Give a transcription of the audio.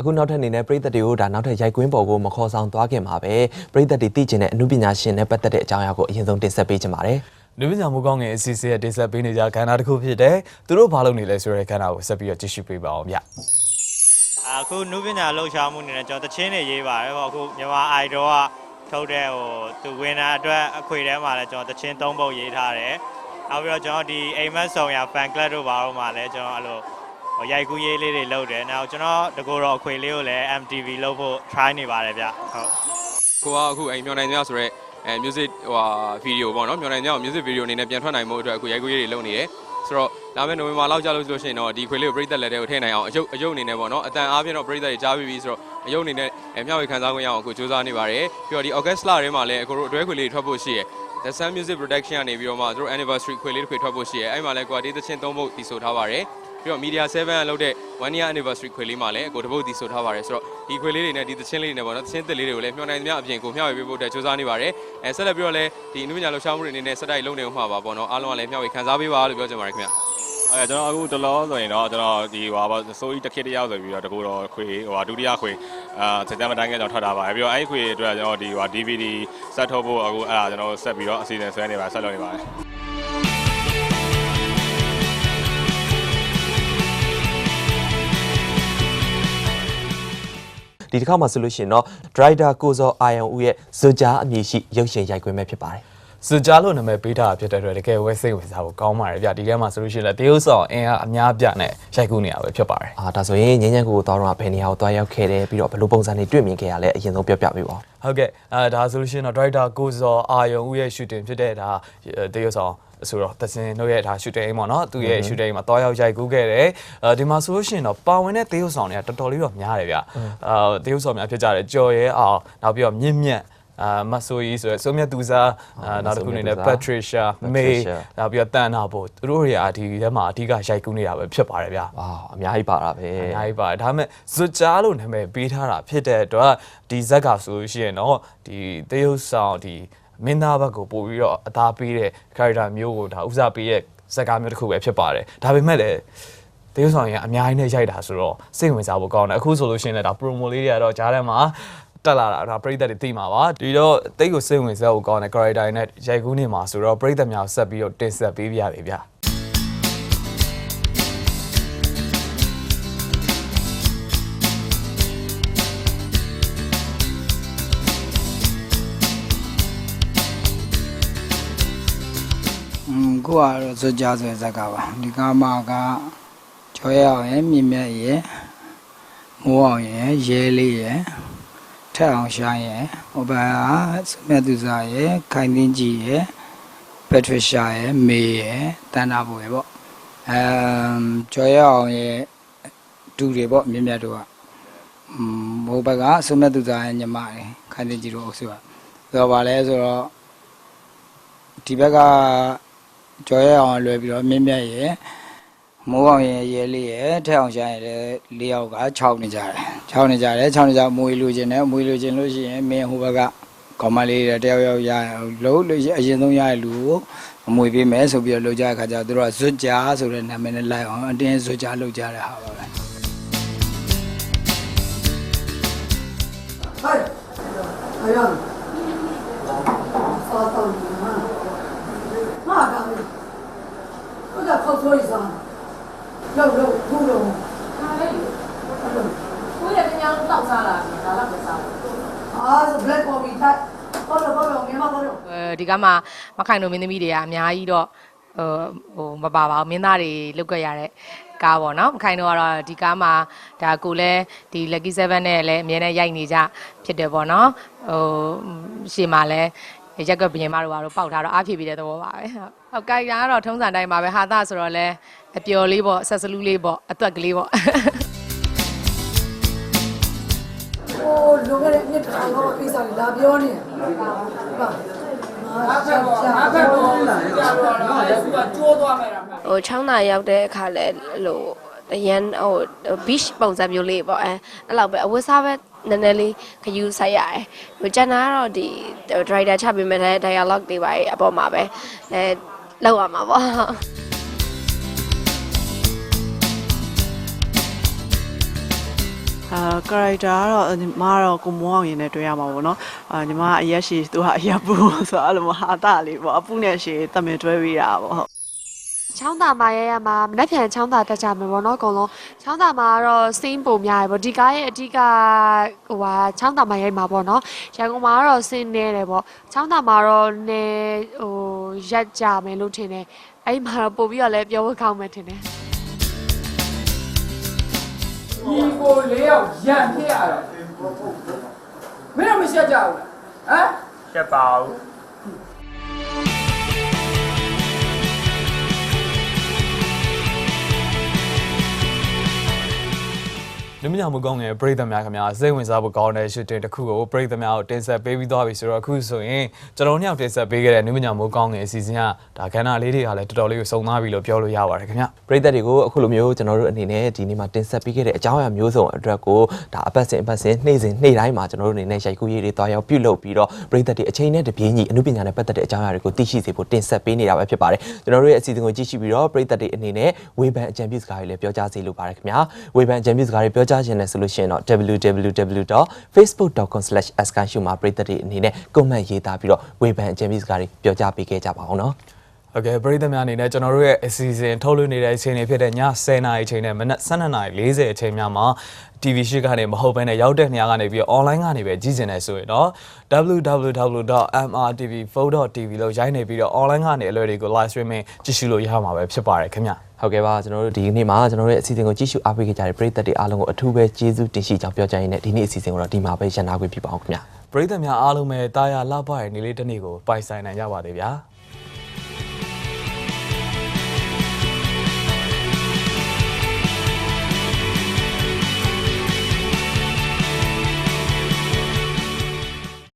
အခုနောက်ထပ်အနေနဲ့ပြည်သက်တွေကိုဒါနောက်ထပ်ရိုက်ကွင်းပေါ်ကိုမခေါ်ဆောင်သွားခင်မှာပဲပြည်သက်တွေသိကျင်တဲ့အမှုပညာရှင်နဲ့ပတ်သက်တဲ့အကြောင်းအရာကိုအရင်ဆုံးတင်ဆက်ပေးချင်ပါတယ်လူပညာမှုကောင်းငယ်အစီအစဉ်ရဲ့တင်ဆက်ပေးနေကြကဏ္ဍတစ်ခုဖြစ်တယ်သူတို့ဘာလုပ်နေလဲဆိုတဲ့ကဏ္ဍကိုဆက်ပြီးတော့ကြည့်ရှုပေးပါအောင်ဗျအခုနုပညာလှုပ်ရှားမှုအနေနဲ့ကျွန်တော်တချင်းတွေရေးပါတယ်ဟောအခုမြန်မာအိုက်ဒေါကထုတ်တဲ့ဟိုသူဝင်တာအတွက်အခွေထဲမှာလည်းကျွန်တော်တချင်းသုံးပုတ်ရေးထားတယ်နောက်ပြီးတော့ကျွန်တော်ဒီအိမ်မက်ဆောင်ရ fan club တို့ဘာလို့မှလည်းကျွန်တော်အဲ့လိုဟို ရိုက်ကူးရေးလေးတွေလုပ်တယ်နောက်ကျွန်တော်တကူတော့အခွေလေးကိုလည်း MTV လုပ်ဖို့ try နေပါတယ်ဗျဟုတ်ကိုကအခုအိမ်မျောနိုင်ကြဆိုတော့အဲ music ဟိုဟာ video ပေါ့နော်မျောနိုင်ကြအောင် music video အနေနဲ့ပြန်ထွက်နိုင်မှုအတွက်အခုရိုက်ကူးရေးတွေလုပ်နေတယ်ဆိုတော့လာမယ့်နိုဝင်ဘာလောက်ကြာလို့ဆိုလို့ရှိရင်တော့ဒီခွေလေးကိုပြည်သက်လက်ထဲကိုထည့်နိုင်အောင်အယုတ်အယုတ်အနေနဲ့ပေါ့နော်အတန်အားဖြင့်တော့ပြည်သက်တွေကြားပြီးပြီဆိုတော့အယုတ်အနေနဲ့အဲမျှဝေခံစားခွင့်ရအောင်အခုစူးစမ်းနေပါတယ်ပြီးတော့ဒီ August လထဲမှာလည်းအခုတို့အတွဲခွေလေးတွေထွက်ဖို့ရှိရယ် The Sun Music Production ကနေပြီးတော့မှသူတို့ anniversary ခွေလေးတစ်ခွေထွက်ဖို့ရှိရယ်အဲ့မှာလည်းကိုကဒီသချင်းသုံးဖို့တည်ဆိုထားပါတယ် ပြီးတော့ Media 7ကလုပ်တဲ့ one year anniversary ခွေလေးမှာလည်းကိုတပုတ်တည်ဆိုထားပါတယ်ဆိုတော့ဒီခွေလေးတွေနဲ့ဒီသချင်းလေးတွေနဲ့ပေါ့နော်သချင်းသစ်လေးတွေကိုလည်းမျှော်နိုင်သမျှအပြင်ကိုမျှဝေပေးဖို့အတွက်စူးစမ်းနေပါတယ်အဲဆက်လက်ပြီးတော့လည်းဒီအနုပညာလှူရှားမှုတွေအနေနဲ့စက်တိုက်လုပ်နေအောင်မှာပါပေါ့နော်အားလုံးကလည်းမျှဝေခံစားပေးပါလို့ပြောချင်ပါတယ်ခင်ဗျအဲကျွန်တော်အခုတလောဆိုရင်တော့ကျွန်တော်ဒီဟိုပါစိုးကြီးတစ်ခေတ်တစ်ယောက်ဆိုပြီးတော့တကူတော့ခွေဟိုဟာဒုတိယခွေအာစက်တမ်ဘာတိုင်းကကျွန်တော်ထွက်တာပါတယ်ပြီးတော့အဲ့ဒီခွေအတွက်ကျွန်တော်ဒီဟို DVD စက်ထုတ်ဖို့အခုအဲ့ဒါကျွန်တော်ဆက်ပြီးတော့အစီအစဉ်ဆွဲနေပါဆက်လုပ်နေပါတယ် ဒီတစ်ခါမှဆိုလို့ရှိရင်တော့ driver ကိုဇော်အာယုံဦးရဲ့ဇွကြားအမည်ရှိရုပ်ရှင်ရိုက်ကွင်းပဲဖြစ်ပါတယ်စကြားလို့နာမည်ပေးထားတာဖြစ်တဲ့အတွက်တကယ်ဝဲစိတ်ဝင်စားဖို့ကောင်းပါတယ်ဗျဒီထဲမှာဆိုလို့ရှိရင်လည်းတရုတ်ဆောင်အင်အားအများပြနဲ့ရိုက်ကူးနေရပဲဖြစ်ပါတယ်အာဒါဆိုရင်ငញ្ញံကိုသွားတော့ဘယ်နေရာကိုသွားရောက်ခဲ့တယ်ပြီးတော့ဘယ်လိုပုံစံတွေတွေ့မြင်ခဲ့ရလဲအရင်ဆုံးပြောပြပေးပါဦးဟုတ်ကဲ့အဲဒါဆိုလို့ရှိရင်တော့ director ကိုဇော်အာယုံဦးရဲ့ shooting ဖြစ်တဲ့ဒါတရုတ်ဆောင် ဆိုတော့တစင်တို့ရဲ့ဒါ shooting အိမ်ပေါ့နော်သူရဲ့ shooting အိမ်မှာတွားရောက်ရိုက်ကူးခဲ့တယ်အဲဒီမှာဆိုလို့ရှိရင်တော့ပါဝင်တဲ့တရုတ်ဆောင်တွေကတော်တော်လေးတော့များတယ်ဗျအာတရုတ်ဆောင်များဖြစ်ကြတယ်ကြော်ရဲအောင်နောက်ပြီးတော့မြင့်မြတ်အာမဆိုကြီးဆိုရယ်ဆိုမြတ်သူစားအာနောက်တစ်ခုအနေနဲ့ Patricia May နောက်ပြီးတော့တန်နာဖို့သူတို့တွေကဒီထဲမှာအဓိကရိုက်ကူးနေတာပဲဖြစ်ပါတယ်ဗျဝါအများကြီးပါတာပဲအများကြီးပါတယ်ဒါပေမဲ့ဇွတ်ကြားလို့နာမည်ပေးထားတာဖြစ်တဲ့အတွက်ဒီဇက်ကဆိုလို့ရှိရင်တော့ဒီတရုတ်ဆောင်ဒီ မင်းသားဘက်ကိုပို့ပြီးတော့အသားပေးတဲ့ character မျိုးကိုဒါဥစားပေးတဲ့ဇက်ကားမျိုးတစ်ခုပဲဖြစ်ပါတယ်ဒါပေမဲ့လည်းတရုတ်ဆောင်ရင်အများကြီးနဲ့ရိုက်တာဆိုတော့စိတ်ဝင်စားဖို့ကောင်းတယ်အခုဆိုလို့ရှိရင်လည်းဒါ promo လေးတွေကတော့ကြားထဲမှာတက်လာတာဒါပရိသတ်တွေသိမှာပါဒီတော့တိတ်ကိုစိတ်ဝင်စားဖို့ကောင်းတဲ့ character တွေနဲ့ရိုက်ကူးနေမှာဆိုတော့ပရိသတ်များဆက်ပြီးတော့တင်ဆက်ပေးပြရပြီဗျာ ကိုကတော့ဇွတ်ကြဆိုတဲ့ဇက်ကပါဒီကမာကကျော်ရအောင်ရဲ့မြင့်မြတ်ရဲ့မိုးအောင်ရဲ့ရဲလေးရဲ့ထက်အောင်ရှားရဲ့ဟိုဘက်ကစမြတ်သူစားရဲ့ခိုင်သိန်းကြီးရဲ့ပက်ထရီရှာရဲ့မေရဲ့တန်နာဘူရဲ့ပေါ့အမ်ကျော်ရအောင်ရဲ့ဒူတွေပေါ့မြင့်မြတ်တို့ကอืมဟိုဘက်ကစမြတ်သူစားရဲ့ညီမတွေခိုင်သိန်းကြီးတို့အုပ်စုကဆိုတော့ဗာလဲဆိုတော့ဒီဘက်က ကျော်ရအောင်လွယ်ပြီးတော့မြင့်မြတ်ရဲ့မိုးအောင်ရဲ့ရဲလေးရဲ့ထက်အောင်ရှားရဲ့လေးယောက်က6နေကြတယ်6နေကြတယ်6နေကြမွေလူချင်းတယ်မွေလူချင်းလို့ရှိရင်မင်းဟိုဘက်ကကောင်မလေးတွေတယောက်ယောက်ရလို့လို့အရင်ဆုံးရတဲ့လူကိုအမွေပေးမယ်ဆိုပြီးတော့လုပ်ကြတဲ့ခါကျတော့သူတို့ကဇွတ်ကြားဆိုတဲ့နာမည်နဲ့လိုက်အောင်အတင်းဇွတ်ကြားလုပ်ကြတဲ့ဟာပါပဲ嗨，哎 ဆိုရစားလောက်လောက်ထူတော့ဟာလေကိုရတဲ့ညောင်းတောက်စားလာဒါလောက်ပဲစားအာဆို black coffee တိုက်ပေါ်တော့ပေါ်တော့မြန်မာပေါ်တော့အဲဒီကမှမခိုင်တို့မင်းသမီးတွေကအများကြီးတော့ဟိုမပါပါဘူးမင်းသားတွေလောက်ခဲ့ရတဲ့ကားပေါ့နော်မခိုင်တော့ကတော့ဒီကားမှာဒါကိုလည်းဒီ lucky 7နဲ့လည်းအမြဲတမ်းရိုက်နေကြဖြစ်တယ်ပေါ့နော်ဟိုရှေ့မှာလည်း ရက်ကဘရင်မတို့ကတော့ပေါက်ထားတော့အားဖြည့်ပြီးတဲ့သဘောပါပဲဟုတ်ဟုတ်ကြိုက်တာကတော့ထုံးစံတိုင်းပါပဲဟာသဆိုတော့လဲအပျော်လေးပေါ့ဆက်စလူးလေးပေါ့အသွက်ကလေးပေါ့ဟိုလွန်ခဲ့တဲ့နှစ်တစ်ခါတော့ကိစ္စလေးလာပြောနေပါအားဖက်ပေါ်အားဖက်ပေါ်လာတယ်ကြာတော့တော့လည်းသူကကြိုးသွားမယ်တာဟိုချောင်းသာရောက်တဲ့အခါလဲဟို အရန်ဟို beach ပုံစံမျိုးလေးပေါ့အဲအဲ့လောက်ပဲအဝတ်စားပဲနည်းနည်းလေးခယူးဆိုင်ရတယ်ဟိုကျန်တာကတော့ဒီ driver ချပေးမယ်တဲ့ dialogue တွေပါအပေါ်မှာပဲအဲလောက်ရမှာပေါ့ဟအာ character ကတော့ညီမကတော့ကိုမောအောင်ရင်နဲ့တွေ့ရမှာပေါ့နော်အာညီမကအရက်ရှိသူကအရက်ပူဆိုတော့အဲ့လိုမဟာတာလေးပေါ့အပူနဲ့ရှည်တမင်တွဲပြီးတာပေါ့ဟုတ် ချောင်းသာမာရဲရမှာမနှက်ဖြန်ချောင်းသာတက်ကြမယ်ပေါ့နော်အကုန်လုံးချောင်းသာမာကတော့စင်းပုံများရပေါ့ဒီကားရဲ့အဓိကဟိုဟာချောင်းသာမာရဲမှာပေါ့နော်ရန်ကုန်မှာကတော့စင်းနေတယ်ပေါ့ချောင်းသာမာတော့နေဟိုရက်ကြမယ်လို့ထင်တယ်အဲ့ဒီမှာတော့ပို့ပြီးတော့လည်းပြောဖို့ကောင်းမယ်ထင်တယ်ဒီကိုလေးယောက်ရန်ဖြစ်ရတော့မင်းတို့မရှက်ကြဘူးလားဟမ်ရှက်ပါဦး လူမညာမှုကောင်းငယ်ပရိသတ်များခင်ဗျာစိတ်ဝင်စားဖို့ကောင်းတဲ့ရှူတင်တစ်ခုကိုပရိသတ်များကိုတင်ဆက်ပေးပြီးသွားပြီဆိုတော့အခုဆိုရင်ကျွန်တော်တို့ညောင်တင်ဆက်ပေးခဲ့တဲ့လူမညာမှုကောင်းငယ်အစီအစဉ်ကဒါကဏ္ဍလေးတွေကလည်းတော်တော်လေးကိုစုံသားပြီလို့ပြောလို့ရပါတယ်ခင်ဗျာပရိသတ်တွေကိုအခုလိုမျိုးကျွန်တော်တို့အနေနဲ့ဒီနေ့မှာတင်ဆက်ပေးခဲ့တဲ့အကြောင်းအရာမျိုးစုံအတွက်ကိုဒါအပတ်စဉ်အပတ်စဉ်နေ့စဉ်နေ့တိုင်းမှာကျွန်တော်တို့အနေနဲ့ရိုက်ကူးရေးတွေတွားရောက်ပြုလုပ်ပြီးတော့ပရိသတ်တွေအချိန်နဲ့တပြေးညီအမှုပညာနဲ့ပတ်သက်တဲ့အကြောင်းအရာတွေကိုသိရှိစေဖို့တင်ဆက်ပေးနေတာပဲဖြစ်ပါတယ်ကျွန်တော်တို့ရဲ့အစီအစဉ်ကိုကြည့်ရှုပြီးတော့ပရိသတ်တွေအနေနဲ့ဝေဖန်အကြံပြုစကားတွေလည်းပြောကြားစေလိုပါတယ်ခင်ဗျာဝေဖန်အကြံပြုစကားတွေပြောကြားခြင်းနဲ့ဆိုလို့ရှိရင်တော့ www.facebook.com/askanshuma မှာပရိသတ်တွေအနေနဲ့ comment ရေးသားပြီးတော့ဝေဖန်အကြံပြုစကားတွေပြောကြားပေးခဲ့ကြပါအောင်နော် ဟုတ်ကဲ့ပရိသတ်များအနေနဲ့ကျွန်တော်တို့ရဲ့အစီအစဉ်ထုတ်လွှင့်နေတဲ့အချိန်တွေဖြစ်တဲ့ည10:00နာရီအချိန်နဲ့မနက်12:40နာရီ40အချိန်များမှာ TV ရှိကနေမဟုတ်ဘဲနဲ့ရောက်တဲ့နေရာကနေပြီးတော့ online ကနေပဲကြည့်နေတယ်ဆိုရင်တော့ www.mrtv4.tv လို့ရိုက်နေပြီးတော့ online ကနေအလွယ်တွေကို live streaming ကြည့်ရှုလို့ရမှာပဲဖြစ်ပါတယ်ခင်ဗျဟုတ်ကဲ့ပါကျွန်တော်တို့ဒီနေ့မှာကျွန်တော်တို့ရဲ့အစီအစဉ်ကိုကြည့်ရှုအားပေးခဲ့ကြတဲ့ပရိသတ်တွေအားလုံးကိုအထူးပဲကျေးဇူးတင်ရှိကြောင်းပြောကြရင်းနဲ့ဒီနေ့အစီအစဉ်ကိုတော့ဒီမှာပဲရန်နာခွင့်ဖြစ်ပါအောင်ခင်ဗျာပရိသတ်များအားလုံးပဲတာယာလှပရဲ့နေ့လေးတစ်နေ့ကိုပိုင်ဆိုင်နိုင်ကြပါသေးဗျာ။